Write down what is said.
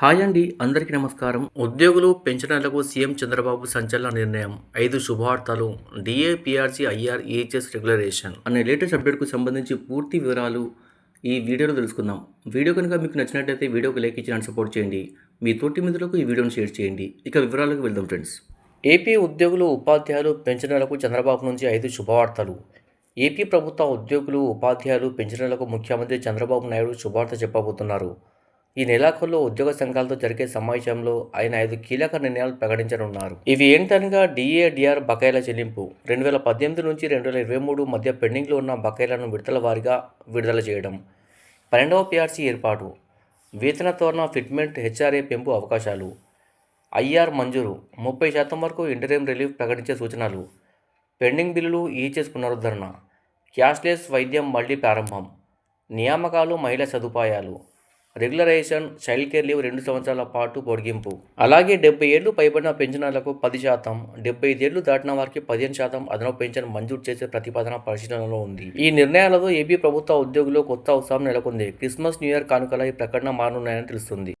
Hi అండి అందరికీ నమస్కారం. ఉద్యోగులు పెన్షనర్లకు సీఎం చంద్రబాబు సంచలన నిర్ణయం. ఐదు శుభవార్తలు. DA PRC IR EHS regularisation అనే లేటెస్ట్ అప్డేట్కు సంబంధించి పూర్తి వివరాలు ఈ వీడియోలో తెలుసుకుందాం. వీడియో కనుక మీకు నచ్చినట్లయితే వీడియోకి లైక్ ఇచ్చి నన్ను సపోర్ట్ చేయండి. మీ తోటి మిత్రులకు ఈ వీడియోను షేర్ చేయండి. ఇక వివరాలకు వెళ్దాం ఫ్రెండ్స్. ఏపీ ఉద్యోగులు ఉపాధ్యాయులు పెన్షనర్లకు చంద్రబాబు నుంచి ఐదు శుభవార్తలు. ఏపీ ప్రభుత్వ ఉద్యోగులు ఉపాధ్యాయులు పెన్షనర్లకు ముఖ్యమంత్రి చంద్రబాబు నాయుడు శుభవార్త చెప్పబోతున్నారు. ఈ నెలాఖరులో ఉద్యోగ సంఘాలతో జరిగే సమావేశంలో ఆయన ఐదు కీలక నిర్ణయాలు ప్రకటించనున్నారు. ఇవి ఏంటనగా డిఏడిఆర్ బకాయిల చెల్లింపు. రెండు వేల పద్దెనిమిది నుంచి రెండు వేల ఇరవై మూడు మధ్య పెండింగ్లో ఉన్న బకాయిలను విడతల వారీగా విడుదల చేయడం. పన్నెండవ పిఆర్సీ ఏర్పాటు. వేతన తోరణ ఫిట్మెంట్ హెచ్ఆర్ఏ పెంపు అవకాశాలు. ఐఆర్ మంజూరు. ముప్పై శాతం వరకు ఇంటర్ఎం రిలీఫ్ ప్రకటించే సూచనలు. పెండింగ్ బిల్లులు ఈచెస్ పునరుద్ధరణ. క్యాష్లెస్ వైద్యం మళ్ళీ ప్రారంభం. నియామకాలు మహిళా సదుపాయాలు. రెగ్యులరైజేషన్ చైల్డ్ కేర్ లీవ్ రెండు సంవత్సరాల పాటు పొడిగింపు. అలాగే డెబ్బై ఏళ్ళు పైబడిన పెన్షనర్లకు పది శాతం డెబ్బై ఐదేళ్ళు దాటిన వారికి పదిహేను శాతం అదనపు పెన్షన్ మంజూరు చేసే ప్రతిపాదన పరిశీలనలో ఉంది. ఈ నిర్ణయాలతో ఏపీ ప్రభుత్వ ఉద్యోగులు కొత్త ఉత్సాహం నెలకొంది. క్రిస్మస్ న్యూ ఇయర్ కానుకల ఈ ప్రకటన మారనున్నాయని తెలుస్తుంది.